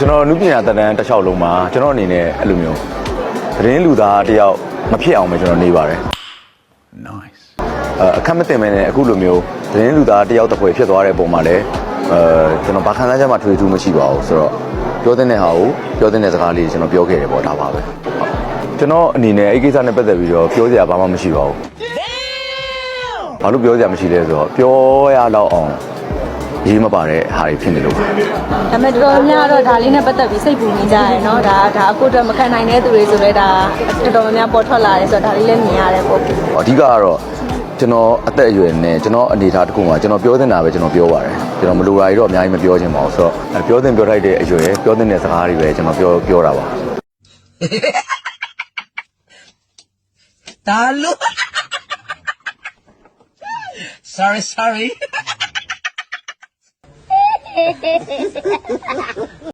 ကျွန်တော်အနုပညာတက်တန်းတစ်လျှောက်လုံးမှာကျွန်တော်အနေနဲ့အဲ့လိုမျိုးသတင်းလူသားတစ်ယောက်မဖြစ်အောင်ပဲကျွန်တော်နေပါတယ် Nice. အဲအခက်မတင်မဲနဲ့အခုလိုမျိုးသတင်းလူသားတစ်ယောက်တစ်ဖွဲဖြစ်သွားတဲ့ပုံမှာလည်းအဲကျွန်တော်ဘာခံစားချက်မှထွေထူးမရှိပါဘူးဆိုတော့ပြောတဲ့ဟာကိုပြောတဲ့စကားလေးကျွန်တော်ပြောခဲ့တယ်ပေါ့ဒါပါပဲဟုတ်ကျွန်တော်အနေနဲ့အဲ့ကိစ္စနဲ့ပတ်သက်ပြီးတော့ပြောစရာဘာမှမရှိပါဘူးဘာလို့ပြောစရာမရှိလဲဆိုတော့ပြောရတော့အောင် ရေးမပါတဲ့ဟာတွေဖြစ်နေလို့ပါ ဒါပေမဲ့တော်တော်များတော့ဒါလေးနဲ့ပတ်သက်ပြီးစိတ်ပူနေကြရယ်เนาะဒါဒါအခုတော့မခံနိုင်တဲ့သူတွေဆိုလဲဒါတော်တော်များများပေါ်ထွက်လာတယ်ဆိုတော့ဒါလေးလည်းမြင်ရတယ်ပေါ့ အဓိကကတော့ကျွန်တော်အသက်အရွယ်နဲ့ကျွန်တော်အနေအထားတစ်ခုမှာကျွန်တော်ပြောတင်တာပဲကျွန်တော်ပြောပါတယ်ကျွန်တော်မလိုတာတွေတော့အများကြီးမပြောချင်ပါဘူးဆိုတော့အဲပြောတင်ပြောထိုက်တဲ့အရွယ်ပြောတင်တဲ့စကားတွေပဲကျွန်တော်ပြောပြောတာပါ Talo. sorry, sorry. ハハハハ!